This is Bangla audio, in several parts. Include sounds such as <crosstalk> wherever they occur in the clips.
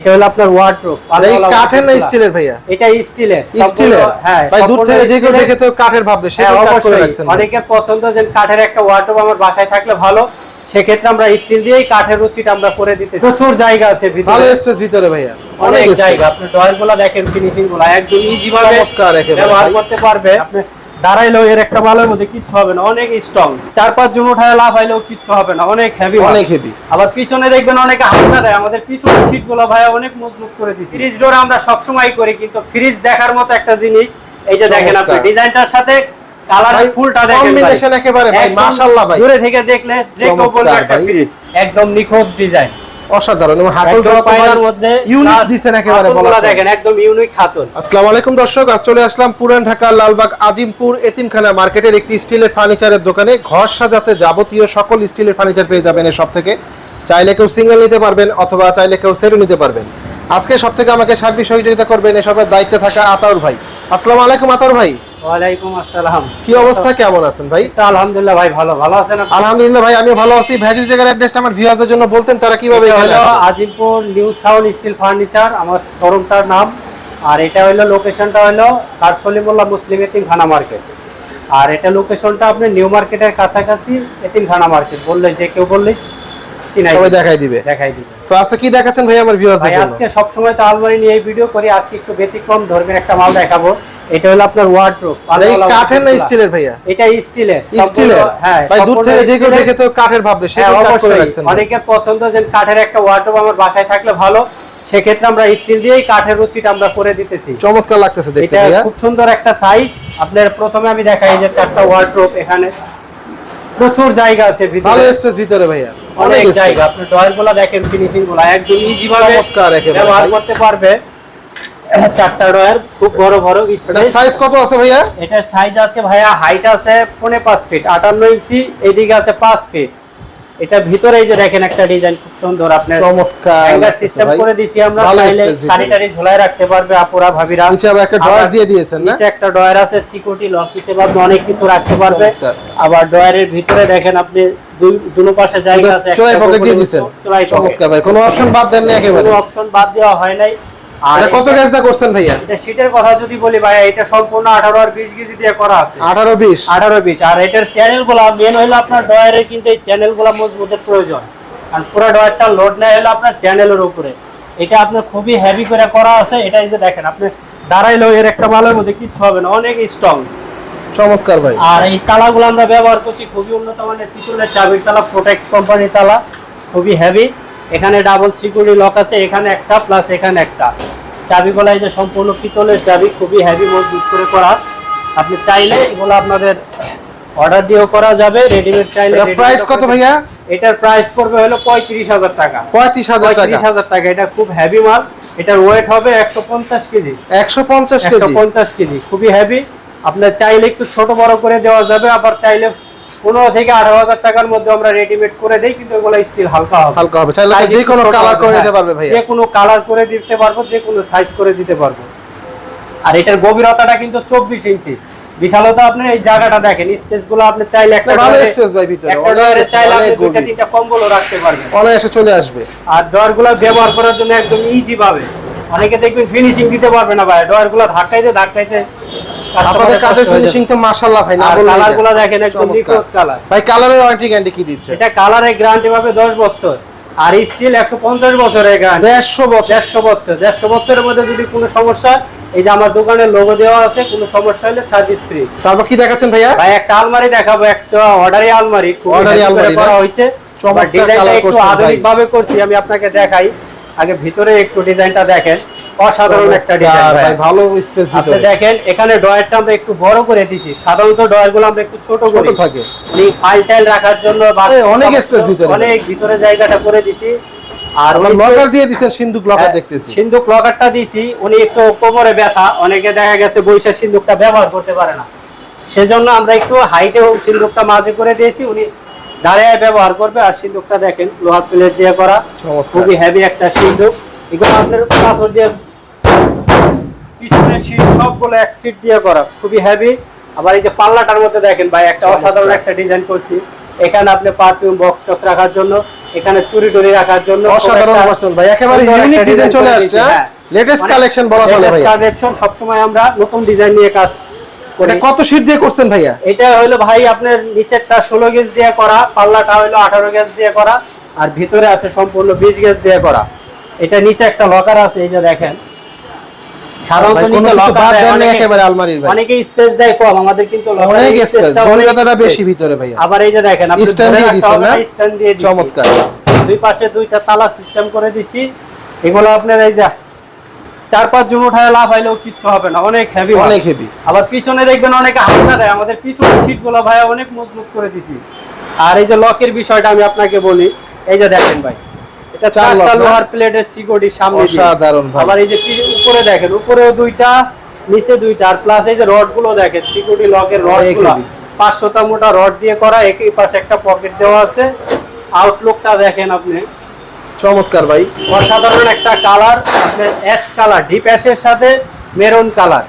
এটা হলো আপনার ওয়ার্ডরোব এই কাঠের না স্টিলের ভাইয়া? এটা স্টিলের স্টিলের। হ্যাঁ ভাই দূর থেকে যে কেউ দেখে তো কাঠের ভাববে হ্যাঁ সেটা কাঠ করে রাখছেন অনেকের পছন্দ যে কাঠের একটা ওয়ার্ডরোব আমার বাসায় থাকলে ভালো সেক্ষেত্রে আমরা স্টিল দিয়েই কাঠের রুচিটা আমরা করে দিতে প্রচুর জায়গা আছে ভালো ভিতরে স্পেস ভিতরে ভাইয়া অনেক জায়গা আপনি ড্রয়ারগুলো দেখেন ফিনিশিংগুলো একদম ইজি ভাবে ব্যবহার করতে পারবে। আপনি দাঁড়াইলেও এর একটা মালের মধ্যে কিচ্ছু হবে না অনেক স্ট্রং চার পাঁচ জন উঠায় লাভ হইলেও কিচ্ছু হবে না অনেক হেভি অনেক হেভি আবার পিছনে দেখবেন অনেকে হালকা দেয় আমাদের পিছনের সিটগুলো ভাই অনেক মজবুত করে দিছি ফ্রিজ ডোর আমরা সবসময় করি কিন্তু ফ্রিজ দেখার মতো একটা জিনিস এই যে দেখেন আপনি। ডিজাইনটার সাথে কালার ফুলটা দেখেন ভাই। combination একেবারে ভাই, একদম মাশাআল্লাহ ভাই। দূরে থেকে দেখলে যে কেউ বলবে একটা ফ্রিজ একদম নিখুঁত ডিজাইন অসাধারণ এবং হাতল পায়রার মধ্যে ইউনিক দিছেন একেবারে বলা হাতলগুলা দেখেন একদম ইউনিক হাতল। আসসালামু আলাইকুম দর্শক আজ চলে আসলাম পুরান ঢাকা লালবাগ আজিমপুর এতিমখানা মার্কেটের একটি স্টিলের ফার্নিচারের দোকানে। ঘর সাজাতে যাবতীয় সকল স্টিলের ফার্নিচার পেয়ে যাবেন এই সব থেকে চাইলে কেউ সিঙ্গেল নিতে পারবেন অথবা চাইলে কেউ সেটও নিতে পারবেন। আজকে সব থেকে আমাকে সার্বিক সহযোগিতা করবেন এসবের দায়িত্বে থাকা আতাউর ভাই। আসসালামু আলাইকুম আতাউর ভাই। ওয়ালাইকুম আসসালাম। কি অবস্থা? কেমন আছেন ভাই? আলহামদুলিল্লাহ ভাই ভালো ভালো আছেন আলহামদুলিল্লাহ ভাই আমি ভালো আছি। জায়গার অ্যাড্রেসটা আমার ভিউয়ারদের জন্য বলতেন তারা কীভাবে এখানে? আজিমপুর নিউ স্টিল ফার্নিচার আমার শোরুমটার নাম। আর এটা হলো লোকেশনটা হলো মুসলিম এতিমখানা মার্কেট আর এটা লোকেশনটা আপনি নিউ মার্কেটের কাছাকাছি এতিমখানা মার্কেট বললে যে কেউ বললে চিনাই সবাই দেখাই দিবে। দেখাই দিবে। তো আজকে কি দেখাচ্ছেন ভাই আমার ভিউয়ারদের ভাই জন্য? আজকে সবসময় তো আলমারি নিয়ে ভিডিও করি আজকে একটু ব্যতিক্রম ধর্মের একটা মাল দেখাবো। এটা হলো আপনার ওয়ার্ডরোব এই কাঠের না স্টিলের ভাইয়া? এটা স্টিলের স্টিলের। হ্যাঁ ভাই দূর থেকে যে কেউ দেখে তো কাঠের ভাববে হ্যাঁ সেটা কাঠ করে রাখছেন ভাই। অনেকের পছন্দ যে কাঠের একটা ওয়ার্ডরোব আমার বাসায় থাকলে ভালো সেক্ষেত্রে আমরা স্টিল দিয়েই কাঠের রুচিটা আমরা করে দিতেছি। চমৎকার লাগতেছে দেখতে এটা ভাইয়া। খুব সুন্দর একটা সাইজ আপনার প্রথমে আমি দেখাই যে চারটা ওয়ার্ডরোব এখানে। প্রচুর জায়গা আছে ভিতরে। ভালো স্পেস ভিতরে ভাইয়া। অনেক জায়গা। আপনি ড্রয়ারগুলো দেখেন ফিনিশিংগুলো একদম ইজি ভাবে চমৎকার একেবারে ব্যবহার করতে পারবে। চারটা খুব বড় বড় সাইজ কত আছে ভাইয়া? এটার সাইজ আছে ভাইয়া হাইট আছে পৌনে পাঁচ ফিট আটান্ন ইঞ্চি এইদিকে আছে পাঁচ ফিট এটা ভিতরে এই যে দেখেন একটা ডিজাইন খুব সুন্দর আপনার চমৎকার হ্যাঙ্গার সিস্টেম করে দিয়েছি আমরা চাইলে ঝোলায় রাখতে পারবে আপুরা ভাবিরা। নিচে আবার একটা ড্রয়ার দিয়ে দিয়েছেন না? নিচে একটা আছে সিকিউরিটি লক হিসেবে আপনি অনেক কিছু রাখতে পারবে। আবার ড্রয়ারের ভিতরে দেখেন আপনি দুই দুনো পাশে জায়গা আছে চোরাই পকেট দিয়ে দিছেন চোরাই চমৎকার ভাই কোনো অপশন বাদ দেন না একেবারে। কোনো অপশন বাদ দেওয়া হয় নাই। আর কত এটা- গ্যাস দা করছেন ভাইয়া? এটা কথা যদি বলি ভাই এটা সম্পূর্ণ আঠারো আর বিশ কেজি দিয়ে করা আছে। আঠারো বিশ? আঠারো বিশ। আর এটার মেন হলো আপনার কিন্তু এই মজবুতের প্রয়োজন। আর পুরো ডয়ারটা লোড হলো আপনার চ্যানেলের উপরে। এটা আপনার খুবই হেভি করে করা আছে। এটা এই যে দেখেন আপনি দাঁড়াইলেও এর একটা মালের মধ্যে কিচ্ছু হবে না। অনেক স্ট্রং চমৎকার ভাই। আর এই তালাগুলো আমরা ব্যবহার করছি খুবই উন্নত মানের পিতলের চাবির তালা প্রোটেক্স কোম্পানির তালা খুবই হেভি এখানে ডাবল সিকিউরিটি লক আছে এখানে একটা প্লাস এখানে একটা। চাবিগুলো এই যে সম্পূর্ণ পিতলের চাবি খুবই হেভি মজবুত করে করা। আপনি চাইলে এগুলো আপনাদের অর্ডার দিয়েও করা যাবে রেডিমেড চাইলে প্রাইস কত ভাইয়া? এটার প্রাইস পড়বে হলো পঁয়ত্রিশ হাজার টাকা। পঁয়ত্রিশ হাজার টাকা। পঁয়ত্রিশ হাজার টাকা এটা খুব হেভি মাল। এটার ওয়েট হবে একশো পঞ্চাশ কেজি। একশো পঞ্চাশ একশো কেজি পঞ্চাশ কেজি খুবই হেভি আপনার চাইলে একটু ছোট বড় করে দেওয়া যাবে আবার চাইলে পনেরো থেকে আঠারো হাজার টাকার মধ্যে আমরা রেডিমেড করে দেই কিন্তু এগুলো স্টিল হালকা হবে। হালকা হবে। চাইলে তো Size যে কোনো কালার করে হ্যাঁ। দিতে পারবে ভাইয়া। যে কোনো কালার করে দিতে পারব যে কোনো সাইজ করে দিতে পারব। আর এটার গভীরতাটা কিন্তু চব্বিশ ইঞ্চি। বিশালতা আপনি এই জায়গাটা দেখেন স্পেসগুলো আপনি চাইলে একটা ভালো স্পেস ভাই ভিতরে। একটা চাইলে আপনি অনেক তিনটা কম্বলও রাখতে পারবেন। অনায়াসে চলে আসবে। আর ডয়ারগুলো ব্যবহার করার জন্য একদম ইজি ভাবে। অনেকে দেখবেন ফিনিশিং দিতে পারবে না ভাই ডয়ারগুলো ধাক্কাইতে ধাক্কাইতে আপনাদের কাজের ফিনিশিং তো মাশাআল্লাহ ভাই না কালার দেখেন একদম নিখুঁত কালার ভাই কালারের ওয়ারেন্টি গ্যারান্টি কি দিচ্ছে? এটা কালারের গ্যারান্টি পাবে দশ বছর। আর স্টিল একশো পঞ্চাশ বছরের গ্যারান্টি দেড়শো বছর। দেড়শো বছর। দেড়শো বছরের মধ্যে যদি কোনো সমস্যা এই যে আমার দোকানের লোগো দেওয়া আছে কোনো সমস্যা হলে সার্ভিস ফ্রি তারপর কি দেখাচ্ছেন ভাইয়া? ভাই একটা আলমারি দেখাবো একটা অর্ডারি আলমারি Orderly আলমারি করা হয়েছে। চমৎকার ভাই। আধুনিক ভাবে করছি আমি আপনাকে দেখাই। আগে ভিতরে একটু ডিজাইনটা দেখেন। অসাধারণ একটা ডিজাইন ভাই ভালো স্পেস আপনি দেখেন এখানে ডয়ারটা আমরা একটু বড় করে দিয়েছি। সাধারণত ডয়ারগুলো আমরা একটু ছোট ছোট থাকে। উনি ফাইল টাইল রাখার জন্য অনেক space ভিতরে। অনেক ভিতরে জায়গাটা করে দিছি আর উনি লকার দিয়ে দিচ্ছেন সিন্ধুক লকার হ্যাঁ, দেখতেছি। সিন্ধুক লকারটা দিছি উনি একটু কোমরে ব্যথা। অনেকে দেখা গেছে বৈশাখ সিন্ধুকটা ব্যবহার করতে পারে না। সেজন্য আমরা একটু হাইটে সিন্ধুকটা মাঝে করে দিয়েছি। উনি দাঁড়িয়ে ব্যবহার করবে। আর সিন্ধুকটা দেখেন লোহার প্লেট দিয়ে করা। খুবই হেভি একটা সিন্ধুক। এগুলো আপনার পাথর দিয়ে পিছনের সিট সবগুলো এক সিট দিয়ে করা খুবই হেভি আবার এই যে পাল্লাটার মধ্যে দেখেন ভাই একটা অসাধারণ একটা ডিজাইন করছি। এখানে আপনি পারফিউম বক্স টক্স রাখার জন্য এখানে চুরি টুরি রাখার জন্য অসাধারণ একটা ভাই একেবারে ইউনিক ডিজাইন চলে আসছে হ্যাঁ? লেটেস্ট মানে কালেকশন বলা চলে আমরা নতুন ডিজাইন নিয়ে কাজ করি। কত শীট দিয়ে করছেন ভাইয়া? এটা হলো ভাই আপনার নিচেরটা ষোলো গেজ দিয়ে করা পাল্লাটা হলো আঠারো গেজ দিয়ে করা আর ভিতরে আছে সম্পূর্ণ বিশ গেজ দিয়ে করা। এটা নিচে একটা লকার আছে এই যে দেখেন। স্পেস দেয় কম আমাদের কিন্তু অনেক স্পেস। বেশি ভিতরে আবার এই যে দেখেন আপনি দিয়ে দিছেন না? না, দিয়ে চমৎকার। দুই পাশে দুইটা তালা সিস্টেম করে দিচ্ছি এগুলো আপনার এই যে চার পাঁচ জন উঠায় লাভ হইলেও কিচ্ছু হবে না অনেক হেভি অনেক হেভি আবার পিছনে দেখবেন অনেকে হালকা দেয় আমাদের পিছনের সিটগুলো ভাই অনেক মজবুত করে দিছি। আর এই যে লকের বিষয়টা আমি আপনাকে বলি এই যে দেখেন ভাই। এটা চারটা লোহার প্লেটের সিকিউরিটি সামনে অসাধারণ আবার এই যে উপরে দেখেন উপরেও দুইটা নিচে দুইটা আর প্লাস এই যে রডগুলো দেখেন সিকিউরিটি লকের রডগুলো। পাঁচশোটা মোটা রড দিয়ে করা একই পাশে একটা পকেট দেওয়া আছে। আউটলুকটা দেখেন আপনি। চমৎকার ভাই। অসাধারণ একটা কালার আপনার অ্যাশ কালার ডিপ অ্যাশের সাথে মেরুন কালার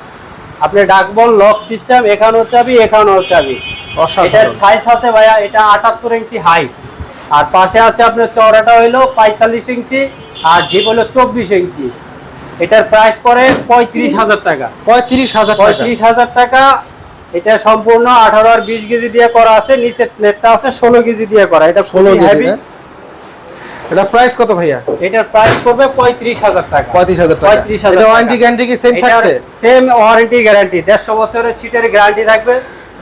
আপনি ডাকবল লক সিস্টেম এখানেও চাবি এখানেও চাবি। এটার সাইজ আছে ভাইয়া এটা আটাত্তর ইঞ্চি হাইট আর পাশে আছে আপনার চওড়াটা হইল পঁয়তাল্লিশ ইঞ্চি আর ডিপ হলো চব্বিশ ইঞ্চি। এটার প্রাইস পড়ে পঁয়ত্রিশ হাজার টাকা। পঁয়ত্রিশ হাজার পঁয়ত্রিশ হাজার টাকা। এটা সম্পূর্ণ আঠারো আর বিশ কেজি দিয়ে করা আছে নিচের প্লেটটা আছে ষোলো কেজি দিয়ে করা। এটা ষোলো হেভি এটা প্রাইস কত ভাইয়া? এটার প্রাইস পড়বে পঁয়ত্রিশ হাজার টাকা। পঁয়ত্রিশ হাজার টাকা। পঁয়ত্রিশ হাজার এটা ওয়ারেন্টি গ্যারান্টি কি সেম থাকছে? সেম ওয়ারেন্টি গ্যারান্টি দেড়শো বছরের সিটের গ্যারান্টি থাকবে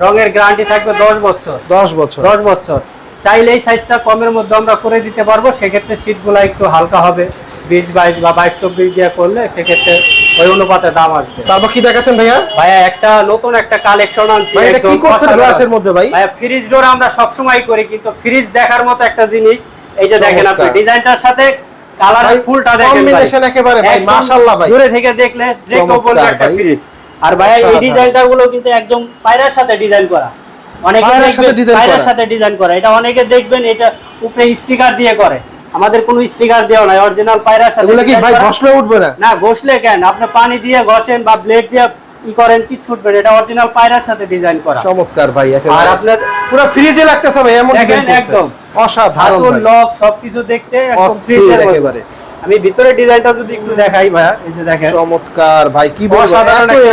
রঙের গ্যারান্টি থাকবে দশ বছর। দশ বছর। দশ বছর। চাইলে এই সাইজটা কমের মধ্যে আমরা করে দিতে পারব সেক্ষেত্রে সিটগুলো একটু হালকা হবে। বিশ বাইশ বা বাইশ চব্বিশ দিয়ে করলে সেক্ষেত্রে ওই অনুপাতে দাম আসবে। তারপর কি দেখাচ্ছেন ভাইয়া? ভাইয়া একটা নতুন একটা কালেকশন আনছি। এটা কি করছেন গ্লাসের মধ্যে ভাই? ভাইয়া ফ্রিজ ডোর আমরা সবসময় করি কিন্তু ফ্রিজ দেখার মতো একটা জিনিস এই যে দেখেন আপনি ডিজাইনটার সাথে কালার ভাই, ফুলটা দেখেন ভাই। একেবারে ভাই, একদম মাশাআল্লাহ ভাই। দূরে থেকে দেখলে যে কেউ বলবে একটা ফ্রিজ আর ভাইয়া এই। ডিজাইনটা গুলো কিন্তু একদম পায়রার সাথে ডিজাইন করা। অনেকে দেখবেন design পায়রার করা। সাথে ডিজাইন করা। এটা অনেকে দেখবেন এটা উপরে স্টিকার দিয়ে করে। আমাদের কোনো স্টিকার দেওয়া নাই অরিজিনাল পায়রার সাথে এগুলো কি ভাই ঘষলে উঠবে না? না ঘষলে কেন? আপনি পানি দিয়ে ঘষেন বা ব্লেড দিয়ে ই করেন কি এটা অরিজিনাল পায়রার সাথে ডিজাইন করা। চমৎকার ভাই আর আপনার পুরো ফ্রিজে লাগতেছে ভাই এমন ডিজাইন একদম। অসাধারণ লক সবকিছু দেখতে একদম ফ্রিজের একেবারে। আমি ভিতরে ডিজাইনটা যদি একটু দেখাই ভাইয়া এই যে দেখেন। চমৎকার ভাই কি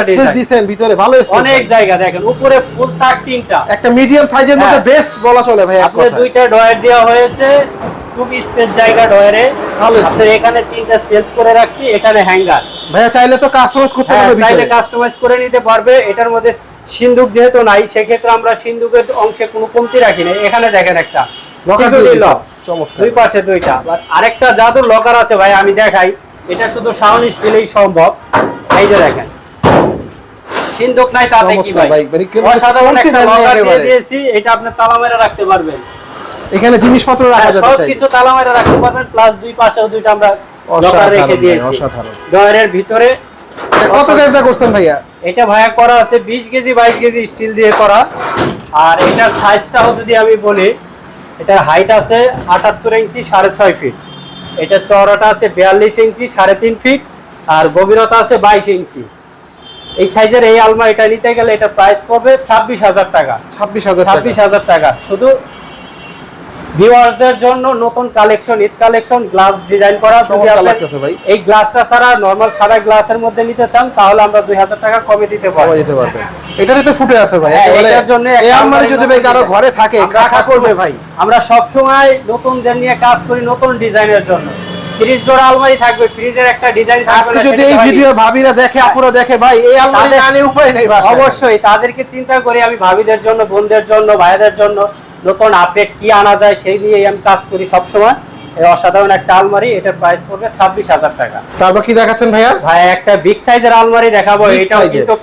স্পেস দিবেন ভিতরে ভালো স্পেস অনেক জায়গা দেখেন উপরে ফুল তাক তিনটা। একটা মিডিয়াম সাইজের মধ্যে হ্যাঁ। বেস্ট বলা চলে ভাই কথা দুইটা ডয়ার দেওয়া হয়েছে খুব স্পেস জায়গা ডয়ারে ভালো। আপনার এখানে তিনটা সেলফ করে রাখছি এখানে হ্যাঙ্গার ভাইয়া চাইলে তো কাস্টমাইজ করতে হ্যাঁ পারবে চাইলে কাস্টমাইজ করে নিতে পারবে এটার মধ্যে সিন্দুক যেহেতু নাই সেক্ষেত্রে আমরা সিন্দুকের অংশে কোনো কমতি রাখি না এখানে দেখেন একটা। Locker lock। চমৎকার। দুই পাশে দুইটা। আরেকটা জাদুর লকার আছে ভাই আমি দেখাই। এটা শুধু সাউন্ড স্টিলেই সম্ভব। এই যে দেখেন। সিন্দুক নাই তাতে কি ভাই? মানে অসাধারণ একটা লকার দিয়ে দিয়েছি এটা আপনি তালা মেরে রাখতে পারবেন। এখানে জিনিসপত্র রাখা হ্যাঁ, যাবে সব কিছু তালা মেরে রাখতে পারবেন প্লাস দুই পাশেও দুইটা আমরা লকার রেখে দিয়েছি। অসাধারণ। ডয়ারের ভিতরে। কত গেজটা করছেন ভাইয়া? এটা ভায়া করা আছে বিশ কেজি বাইশ কেজি স্টিল দিয়ে করা। আর এটার সাইজটাও যদি আমি বলি এটার হাইট আছে আটাত্তর ইঞ্চি সাড়ে ছয় ফিট এটার চওড়াটা আছে বিয়াল্লিশ ইঞ্চি সাড়ে তিন ফিট আর গভীরতা আছে বাইশ ইঞ্চি। এই সাইজের এই আলমা এটা নিতে গেলে এটা প্রাইস পাবে ছাব্বিশ হাজার টাকা। ছাব্বিশ হাজার ছাব্বিশ হাজার টাকা। শুধু ভিউয়ারদের জন্য নতুন collection Eid collection glass design করা। যদি চমৎকার লাগতেছে ভাই। এই গ্লাসটা ছাড়া নরমাল সাদা গ্লাসের মধ্যে নিতে চান তাহলে আমরা দুই হাজার টাকা কমে দিতে পারব। পারবে এটাতে তো ফুটে আছে ভাই হ্যাঁ, এটার জন্য এই আলমারি যদি ভাই কারও ঘরে থাকে করবে ভাই। আমরা সব সময় নতুনদের নিয়ে কাজ করি নতুন ডিজাইনের জন্য। ফ্রিজ ডোর আলমারি থাকবে ফ্রিজের একটা ডিজাইন আজকে যদি এই ভিডিও ভাবিরা দেখে আপুরা দেখে ভাই এই আলমারি তাদের- না নিয়ে উপায় নেই অবশ্যই তাদেরকে চিন্তা করি আমি ভাবিদের জন্য বোনদের জন্য ভাইদের জন্য। নতুন আপডেট কি আনা যায় সেই নিয়ে আমি কাজ করি সব সময় অসাধারণ একটা আলমারি এটার প্রাইস পড়বে ছাব্বিশ হাজার টাকা। তারপর কি দেখাচ্ছেন ভাইয়া? ভাই একটা বিগ সাইজের আলমারি দেখাবো Big কিন্তু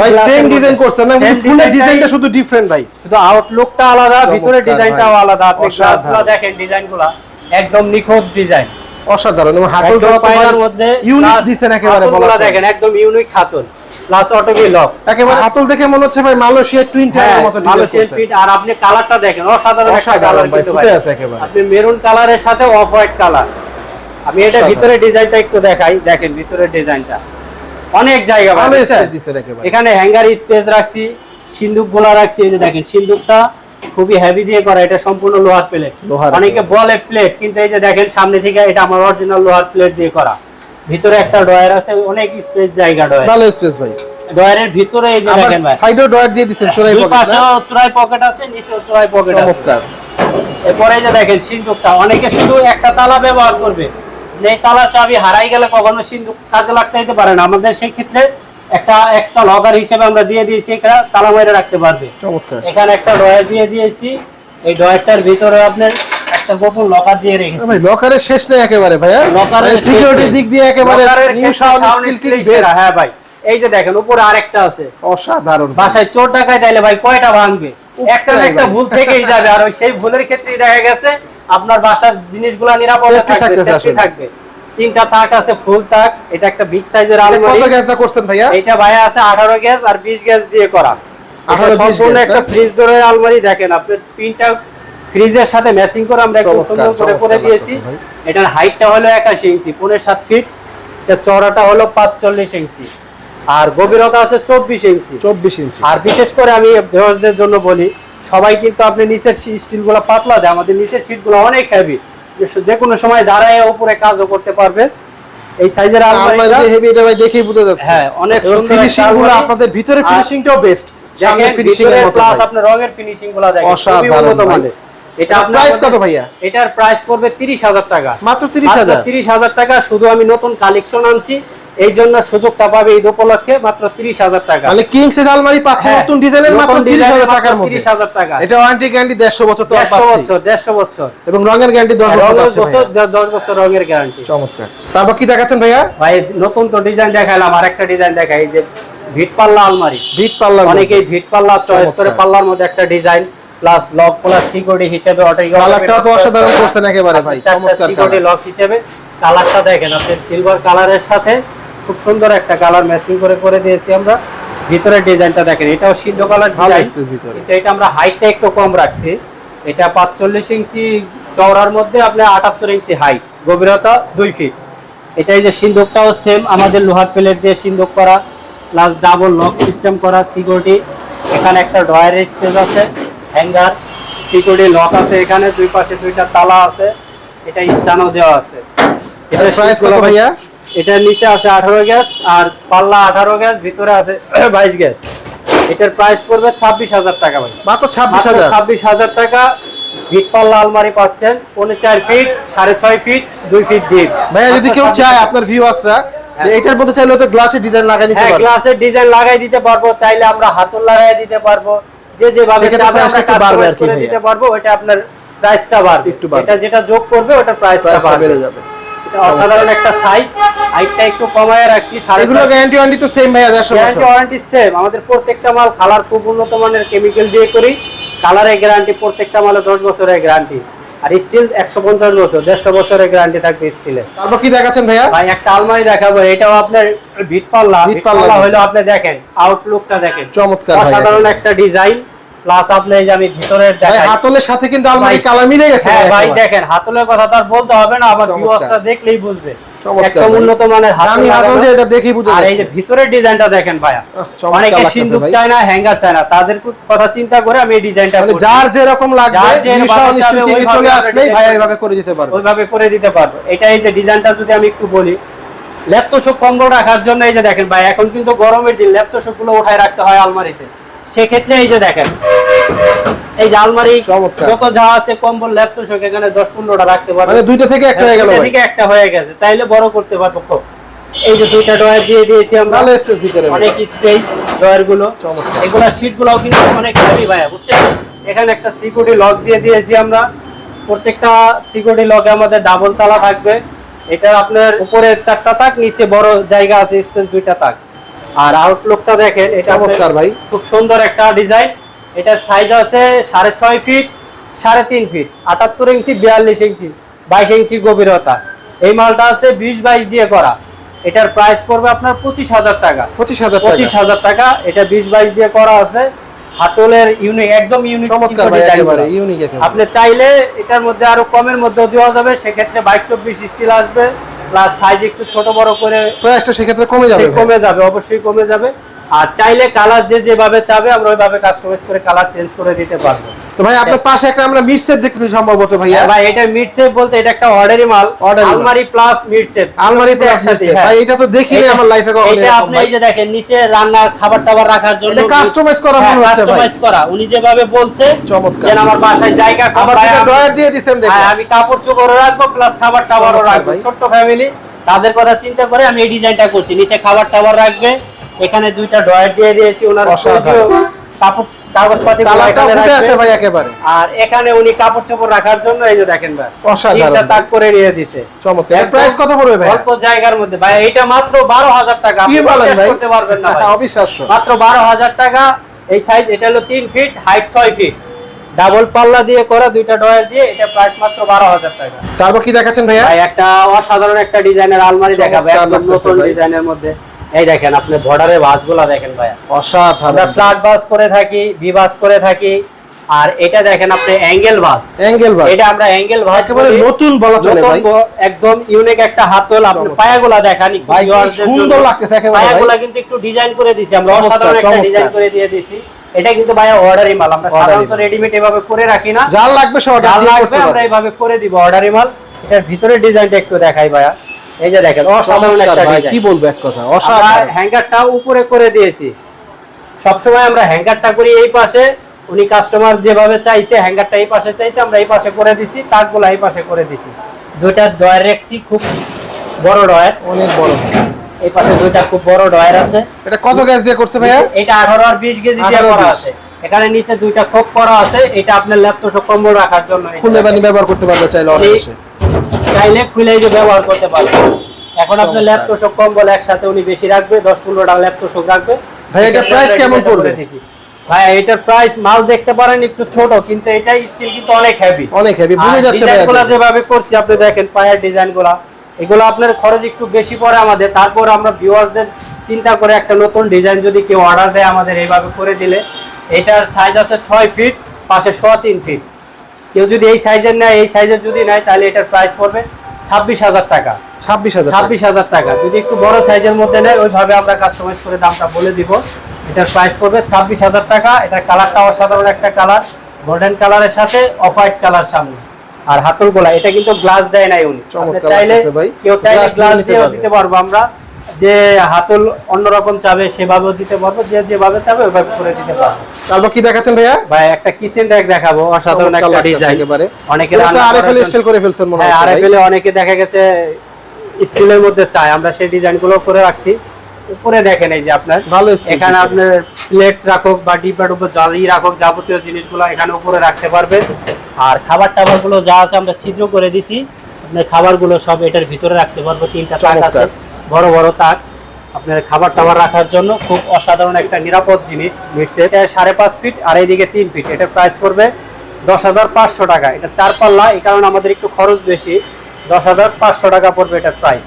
ভাই সেম ডিজাইন করছেন না কিন্তু ফুলের ডিজাইনটা শুধু ডিফারেন্ট ভাই। শুধু আউটলুকটা আলাদা ভিতরে চমৎকার ডিজাইনটাও আলাদা। আপনি অসাধারণ। গ্লাসগুলো দেখেন ডিজাইনগুলো একদম নিখুঁত ডিজাইন অসাধারণ এবং হাতল মধ্যে ইউনিক দিছেন একেবারে বলা দেখেন একদম ইউনিক হাতল। প্লাস অটোবি লক একেবারে হাতল দেখে মনে হচ্ছে ভাই মালয়েশিয়ার টুইন টায়ারের মতো মালয়েশিয়ান করছে। আর আপনি কালারটা দেখেন অসাধারণ একটা কালার ভাই, ফুটে আছে একেবারে। আপনি মেরুন কালারের সাথে অফ হোয়াইট কালার আমি এটা ভিতরে ডিজাইনটা একটু দেখাই। দেখেন ভিতরে ডিজাইনটা। অনেক জায়গা ভালো স্পেস দিছেন একেবারে। এখানে হ্যাঙ্গার স্পেস রাখছি সিন্দুক গোলা রাখছি এই যে দেখেন সিন্দুকটা খুবই হেভি দিয়ে করা এটা সম্পূর্ণ লোহার প্লেট লোহার অনেকে বলে প্লেট কিন্তু এই যে দেখেন সামনে থেকে এটা আমার অরিজিনাল লোহার প্লেট দিয়ে করা। ভিতরে একটা ডয়ার আছে অনেক স্পেস জায়গা ডয়ার ভালো স্পেস ভাই। ডয়ারের ভিতরে এই যে দেখেন ভাই। সাইডেও ডয়ার দিয়ে দিছেন চোরাই পকেট পাশে চূড়ায় পকেট আছে নিচে চূড়ায় পকেট আছে। চমৎকার। এরপরে এই যে দেখেন সিন্দুকটা অনেকে শুধু একটা তালা ব্যবহার করবে। এই তালার চাবি হারাই গেলে কখনো সিন্দুক কাজে লাগতে দিতে পারে না। আমাদের সেই ক্ষেত্রে একটা এক্সট্রা লকার হিসেবে আমরা দিয়ে দিয়েছি এখানে তালা মেরে রাখতে পারবে। চমৎকার। এখানে একটা ডয়ার দিয়ে দিয়েছি। এই ডয়ারটার ভিতরে আপনার একটা গোপন লকার দিয়ে রেখেছি। ভাই লকারের শেষ নেই একেবারে ভাইয়া লকারের সিকিউরিটি দিক দিয়ে একেবারে new sound steel steel king সেরা, বেস্ট হ্যাঁ ভাই। এই যে দেখেন উপরে আরেকটা আছে। অসাধারণ বাসায় চোর ডাকায় তাইলে ভাই কয়টা ভাঙবে? একটা একটা ভুল থেকেই যাবে আর ওই সেই ভুলের ক্ষেত্রেই দেখা গেছে আপনার বাসার জিনিসগুলো নিরাপদে থাকবে তিনটা তাক আছে ফুল তাক এটা একটা বিগ সাইজের এটা আলমারি। কত গ্যাস দা করছেন ভাইয়া? এটা ভাইয়া আছে 18 গ্যাস আর 20 গ্যাস দিয়ে করা। 18 এটা 20 সম্পূর্ণ একটা ফ্রিজ ডোরের আলমারি দেখেন আপনার প্রিন্টটা ফ্রিজের সাথে ম্যাচিং করে আমরা একটু সুন্দর করে করে দিয়েছি। এটার হাইটটা হলো 81 ইঞ্চি পৌনে 7 ফিট এটা চওড়াটা হলো 45 ইঞ্চি। আর গভীরতা আছে 24 ইঞ্চি। চব্বিশ ইঞ্চি। আর বিশেষ করে আমি ভিউয়ার্সদের জন্য বলি সবাই কিন্তু আপনি নিচের স্টিলগুলো পাতলা দেয় আমাদের নিচের শীটগুলো অনেক হেভি যে কোনো সময় দাঁড়ায় উপরে কাজও করতে পারবে। এই সাইজের আলমারি আলমারিটা হেভি এটা ভাই দেখেই বোঝা যাচ্ছে। হ্যাঁ অনেক সুন্দর ফিনিশিংগুলো আপনাদের ভিতরে ফিনিশিংটাও বেস্ট সামনে ফিনিশিং এর মতো আপনার রঙের ফিনিশিংগুলো দেখেন অসাধারণ। মানের। এটা প্রাইস কত ভাইয়া? এটার প্রাইস পড়বে 30000 টাকা। মাত্র 30000 তিরিশ হাজার টাকা শুধু আমি নতুন কালেকশন আনছি। এই জন্য সুযোগটা পাবে ঈদ উপলক্ষে মাত্র তিরিশ হাজার টাকা। মানে কিং সাইজ আলমারি পাচ্ছে নতুন ডিজাইনের মাত্র 30000 টাকার মধ্যে। 30,000 টাকা। এটা ওয়ারেন্টি গ্যারান্টি 150 বছর তো আর দেড়শো বছর দেড়শো বছর। এবং রঙের গ্যারান্টি 10 বছর রঙের পাচ্ছে বছর ভাইয়া। দশ বছর রঙের গ্যারান্টি চমৎকার। তারপর কি দেখাচ্ছেন ভাইয়া? ভাই নতুন তো ডিজাইন দেখালাম আর একটা ডিজাইন দেখাই এই যে ভিট পাল্লা আলমারি। বিট পাল্লা অনেকেই ভিট পাল্লা চয়েস করে পাল্লার মধ্যে একটা design plus lock plus security হিসেবে অটো কালারটাও তো অসাধারণ করছেন একেবারে ভাই চমৎকার সিকিউরিটি লক হিসেবে। কালারটা দেখেন আপনি সিলভার কালারের সাথে খুব সুন্দর একটা কালার ম্যাচিং করে করে দিয়েছি আমরা। ভিতরের ডিজাইনটা দেখেন এটাও সিদ্ধ কালার ভালো ডিজাইন ভিতরে। এটা আমরা হাইটটা একটু কম রাখছি। এটা পাঁচচল্লিশ ইঞ্চি চওড়ার মধ্যে আপনার আটাত্তর ইঞ্চি হাইট গভীরতা দুই ফিট এটা এই যে সিন্দুকটাও সেম আমাদের লোহার প্লেট দিয়ে সিন্দুক করা প্লাস ডাবল লক সিস্টেম করা সিকিউরিটি এখানে একটা ডয়ারের স্পেস আছে। হ্যাঙ্গার সিকিউরিটি লক আছে এখানে দুই পাশে দুইটা তালা আছে এটা স্টানও দেওয়া আছে। এটা price কত ভাইয়া? এটার নিচে আছে আঠারো গ্যাস আর পাল্লা আঠারো গ্যাস ভিতরে আছে <clears throat> বাইশ গ্যাস। এটার প্রাইস পড়বে ছাব্বিশ হাজার টাকা ভাই। মাত্র 26000 ছাব্বিশ হাজার টাকা ভিট পাল্লা আলমারি পাচ্ছেন পৌনে চার ফিট সাড়ে ছয় ফিট দুই ফিট ডিপ ভাইয়া যদি কেউ চায় আপনার ভিউয়ার্সরা এটার মধ্যে চাইলে তো গ্লাসের ডিজাইন লাগাই নিতে হ্যাঁ পারে গ্লাসের ডিজাইন লাগাই দিতে পারব চাইলে আমরা হাতল লাগাই দিতে পারব। যে যেভাবে চাবে আমরা কাস্টমাইজ করে দিতে পারব ওটা আপনার প্রাইসটা বাড়বে। একটু এটা যেটা যোগ করবে ওটার প্রাইসটা বেড়ে যাবে। অসাধারণ একটা সাইজ হাইটটা একটু কমায় রাখছি এগুলো গ্যারান্টি ওয়ারেন্টি তো সেম ভাইয়া 150 গ্যারান্টি ওয়ারেন্টি সেম আমাদের প্রত্যেকটা মাল কালার খুব উন্নত মানের কেমিক্যাল দিয়ে করি। গ্যারান্টি প্রত্যেকটা মালে দশ বছরের গ্যারান্টি আর স্টিল একশো পঞ্চাশ বছর দেড়শো বছরের গ্যারান্টি থাকবে স্টিলের তারপর কি দেখাচ্ছেন ভাইয়া? ভাই একটা আলমারি দেখাবো এটাও আপনার ভিট পাল্লা। ভিট পাল্লা। হলো আপনি দেখেন আউটলুকটা দেখেন। চমৎকার ভাই অসাধারণ একটা ডিজাইন প্লাস আপনি এই যে আমি ভিতরের দেখাই। হাতলের সাথে কিন্তু আলমারি কালার মিলে গেছে হ্যাঁ ভাই দেখেন হাতলের কথা তো আর বলতে হবে না আবার। ভিউয়ার্সরা দেখলেই বুঝবে। একদম উন্নত মানের আমি হাতল যে এটা দেখেই বুঝা আর এই যে ভিতরের ডিজাইনটা দেখেন ভাইয়া। অনেকে সিন্দুক। চায় না হ্যাঙ্গার চায় না। তাদের কথা চিন্তা করে আমি এই ডিজাইনটা মানে যার লাগবে যে যাবে, থেকে চলে আসলেই design এইভাবে করে দিতে পারবে। ওইভাবে করে দিতে পারব। এটা এই যে ডিজাইনটা যদি আমি একটু বলি ল্যাপটপ কম্বল রাখার জন্য এই যে দেখেন ভাই এখন কিন্তু গরমের দিন ল্যাপটপগুলো উঠায় রাখতে হয় আলমারিতে। সেক্ষেত্রে এই যে দেখেন এই যে আলমারি যত যা আছে কম্বল ল্যাপটপ এখানে দশ পনেরোটা রাখতে পারবে। মানে দুইটা থেকে একটা হয়ে গেল দুইটা থেকে একটা হয়ে গেছে। চাইলে বড় করতে পারব খুব। এই যে দুইটা ডয়ার দিয়ে দিয়েছি আমরা। ভালো স্পেস ভিতরে অনেক স্পেস ডয়ারগুলো। এগুলা শীট গুলাও কিন্তু অনেক হেভি ভাইয়া বুঝছেন? এখানে একটা সিকিউরিটি লক দিয়ে দিয়েছি আমরা। প্রত্যেকটা সিকিউরিটি লকে আমাদের ডাবল তালা থাকবে। এটা আপনার উপরে চারটা তাক নিচে বড় জায়গা আছে স্পেস দুইটা তাক। আর আউটলুকটা দেখেন এটা চমৎকার ভাই। খুব সুন্দর একটা ডিজাইন এটার সাইজ আছে সাড়ে ছয় ফিট সাড়ে তিন ফিট আটাত্তর ইঞ্চি বিয়াল্লিশ ইঞ্চি বাইশ ইঞ্চি গভীরতা। এই মালটা আছে বিশ বাইশ দিয়ে করা। এটার প্রাইস পড়বে আপনার পঁচিশ হাজার টাকা। পঁচিশ হাজার পঁচিশ হাজার টাকা। এটা বিশ বাইশ দিয়ে করা আছে। হাতলের ইউনিক একদম ইউনিক চমৎকার ভাই একেবারে ইউনিক আপনি চাইলে এটার মধ্যে আরও কমের মধ্যে দেওয়া যাবে। সেক্ষেত্রে বাইশ চব্বিশ স্টিল আসবে। প্লাস সাইজ একটু ছোট বড় করে প্রাইসটা সেক্ষেত্রে কমে যাবে। কমে যাবে অবশ্যই কমে যাবে। আর চাইলে কালার যে যেভাবে চাবে আমরা ওইভাবে কাস্টমাইজ করে কালার চেঞ্জ করে দিতে পারব। তো ভাই আপনার পাশে একটা আমরা মিড সেট দেখতেছি সম্ভবত ভাইয়া। ভাই এটা মিড সেফ বলতে এটা একটা অর্ডারি মাল। আলমারি প্লাস মিড সেফ আলমারি প্লাস মিড সেট ভাই এটা তো দেখিনি আমার লাইফে কখনো এটা আপনি এই যে দেখেন নিচে রান্না খাবার টাবার রাখার জন্য এটা customize করা মনে হচ্ছে ভাই। কাস্টমাইজ করা। উনি যেভাবে বলছে চমৎকার। যেন আমার বাসায় জায়গা কম, আবার ভাই ড্রয়ার দিয়ে দিছেন দেখো হ্যাঁ, আমি কাপড় চোপড় রাখব প্লাস খাবার টাবারও রাখব। ছোট ফ্যামিলি তাদের কথা চিন্তা করে আমি এই ডিজাইনটা করছি। নিচে খাবার টাবার রাখবে এখানে দুইটা ড্রয়ার দিয়ে দিয়েছি ওনার। কাপড় কাগজপাতি ফুটে আছে ভাই একেবারে। আর এখানে উনি কাপড় চোপড় রাখার জন্য এই যে দেখেন ভাই অসাধারণ। তাক করে নিয়ে দিছে। চমৎকার। একদম প্রাইস কত পড়বে ভাই অল্প জায়গার মধ্যে। ভাই এটা মাত্র বারো হাজার টাকা। আপনি বিশ্বাস করতে পারবেন না ভাই। <laughs> অবিশ্বাস্য। মাত্র বারো হাজার টাকা। এই সাইজ এটা হলো ফিট হাইট ফিট ডাবল পাল্লা দিয়ে করা দুইটা ডয়ার দিয়ে এটা প্রাইস মাত্র বারো হাজার টাকা। তারপর কি দেখাচ্ছেন ভাইয়া? ভাই একটা অসাধারণ একটা ডিজাইনের আলমারি দেখাবে। একদম নতুন ডিজাইনের মধ্যে। এই দেখেন আপনি বর্ডারে ভাঁজগুলা দেখেন ভাই আমরা ফ্ল্যাট বাস করে থাকি ভি বাস করে থাকি আর এটা দেখেন আপনি অ্যাঙ্গেল ভাঁজ অ্যাঙ্গেল ভাই এটা আমরা অ্যাঙ্গেল ভাঁজ একেবারে নতুন বলা চলে ভাই। একদম ইউনিক একটা হাতল। আপনি পায়াগুলা দেখান ভাই, সুন্দর। লাগতেছে একেবারে পায়াগুলা কিন্তু একটু ডিজাইন করে দিছি। আমরা অসাধারণ একটা ডিজাইন করে দিয়ে দিছি। এটা কিন্তু ভাই অর্ডারি মাল। আমরা সাধারণত রেডিমেড এভাবে করে রাখি না। যার লাগবে সে অর্ডার দিয়ে লাগবে আমরা এইভাবে করে দিব অর্ডারি মাল। এটার ভিতরে ডিজাইনটা একটু দেখাই ভাইয়া। এই যে দেখেন অসাধারণ একটা কি বলব এক কথা? অসাধারণ। হ্যাঙ্গারটা উপরে করে দিয়েছি। সবসময় আমরা হ্যাঙ্গারটা করি এই পাশে। উনি কাস্টমার যেভাবে চাইছে হ্যাঙ্গারটা এই পাশে চাইছে আমরা এই পাশে করে দিছি তাকগুলো এই পাশে করে দিছি। দুইটা ডয়ার রেখছি খুব বড় ডয়ার অনেক বড়। এই পাশে দুইটা খুব বড় ডয়ার আছে। এটা কত গ্যাস দিয়ে করছে ভাইয়া? এটা আঠারো আর বিশ কেজি দিয়ে করা আছে। এখানে নিচে দুইটা খোপ করা আছে। এটা আপনার ল্যাপটপ কম্বল রাখার জন্য। খুলে ব্যবহার করতে পারবে চাইলে অনেক চাইলে খুলে যে ব্যবহার করতে পারবেন এখন আপনার। ল্যাপটপ কম্বল একসাথে উনি বেশি রাখবে দশ পনেরোটা ল্যাপটপ রাখবে। ভাই, price আমরা কেমন পড়বে? ভাই এটার প্রাইস মাল দেখতে পারেন একটু ছোট কিন্তু এটা স্টিল কিন্তু অনেক হেভি অনেক হেভি বুঝে যাচ্ছে ভাইয়া ডিজাইনগুলো যেভাবে করছি আপনি দেখেন পায়ের ডিজাইনগুলো এগুলো আপনার খরচ একটু বেশি পড়ে আমাদের তারপর আমরা ভিউয়ারদের চিন্তা করে একটা নতুন ডিজাইন যদি কেউ অর্ডার দেয় আমাদের এইভাবে করে দিলে। এটার সাইজ আছে ছয় ফিট পাশে সোয়া তিন ফিট কেউ যদি এই সাইজের নেয় এই সাইজের যদি নেয় তাহলে এটার প্রাইস পড়বে ছাব্বিশ হাজার টাকা। ছাব্বিশ হাজার ছাব্বিশ হাজার টাকা। যদি একটু বড় সাইজের মধ্যে নেয় ওইভাবে আমরা কাস্টমাইজ করে দামটা বলে দিব। এটার প্রাইস পড়বে ছাব্বিশ হাজার টাকা। এটার কালারটা অসাধারণ একটা কালার গোল্ডেন কালারের সাথে অফ হোয়াইট কালার সামনে। আর হাতল গোলা এটা কিন্তু গ্লাস দেয় নাই উনি। চাইলে কেউ চাইলে গ্লাস দিয়েও দিতে পারব আমরা। যে হাতল অন্যরকম চাবে সেভাবেও দিতে পারব যে যেভাবে চাবে ওইভাবে করে দিতে পারব। তারপর কি দেখাচ্ছেন ভাইয়া? ভাই একটা কিচেন দেখাবো অসাধারণ একটা ডিজাইন অনেকে এটা তো রান্না আরএফএল স্টাইল করে ফেলছেন মনে হ্যাঁ আরএফএল অনেকে দেখা গেছে স্টিলের মধ্যে চায় আমরা সেই ডিজাইনগুলো করে রাখছি। উপরে দেখেন এই যে আপনার। ভালো এখানে আপনার প্লেট রাখুক বা ডিপার উপর যাই রাখুক যাবতীয় জিনিসগুলো এখানে উপরে রাখতে পারবেন আর খাবার টাবারগুলো যা আছে আমরা ছিদ্র করে দিছি। আপনার খাবারগুলো সব এটার ভিতরে রাখতে পারব তিনটা তাক আছে। বড় বড় তাক। আপনার খাবার টাবার রাখার জন্য খুব অসাধারণ একটা নিরাপদ জিনিস মিটসে এটা সাড়ে পাঁচ ফিট আর এইদিকে তিন ফিট এটার প্রাইস পড়বে দশ হাজার পাঁচশো টাকা। এটা চার পাল্লা এই কারণে আমাদের একটু খরচ বেশি। দশ হাজার পাঁচশো টাকা পড়বে এটার প্রাইস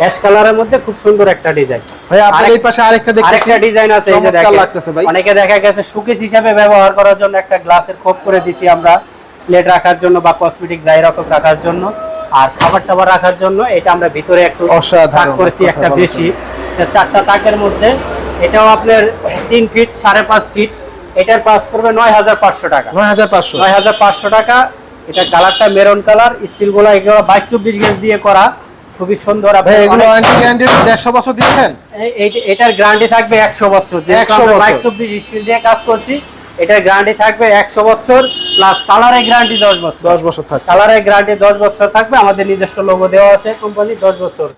অ্যাশ কালারের মধ্যে খুব সুন্দর একটা ডিজাইন ভাই আপনার এই পাশে আরেকটা দেখতেছি। আরেকটা ডিজাইন আছে এই যে দেখেন। লাগতেছে ভাই। অনেকে দেখা গেছে সুকেস হিসাবে ব্যবহার করার জন্য একটা গ্লাসের খোপ করে দিচ্ছি আমরা। প্লেট রাখার জন্য বা কসমেটিক যাই রকম রাখার জন্য। আর খাবার টাবার রাখার জন্য এটা আমরা ভিতরে একটু অসাধারণ তাক করেছি একটা বেশি চারটা তাকের মধ্যে এটাও আপনার তিন ফিট সাড়ে পাঁচ ফিট এটার প্রাইস পড়বে নয় হাজার পাঁচশো টাকা। নয় হাজার পাঁচশো। নয় হাজার পাঁচশো টাকা। এটা কালারটা মেরুন কালার স্টিলগুলো এগুলো বাইশ চব্বিশ গেজ দিয়ে করা। খুবই সুন্দর। এগুলো দেড়শো বছর দিচ্ছেন এটার গ্যারান্টি থাকবে একশো বছর। যে 100 বছর। বাইক চব্বিশ স্টিল দিয়ে কাজ করছি এটার গ্যারান্টি থাকবে একশো বছর প্লাস কালারের গ্যারান্টি দশ বছর। দশ বছর থাকবে কালারের গ্যারান্টি দশ বছর থাকবে আমাদের নিজস্ব লোগো দেওয়া আছে কোম্পানি দশ বছর।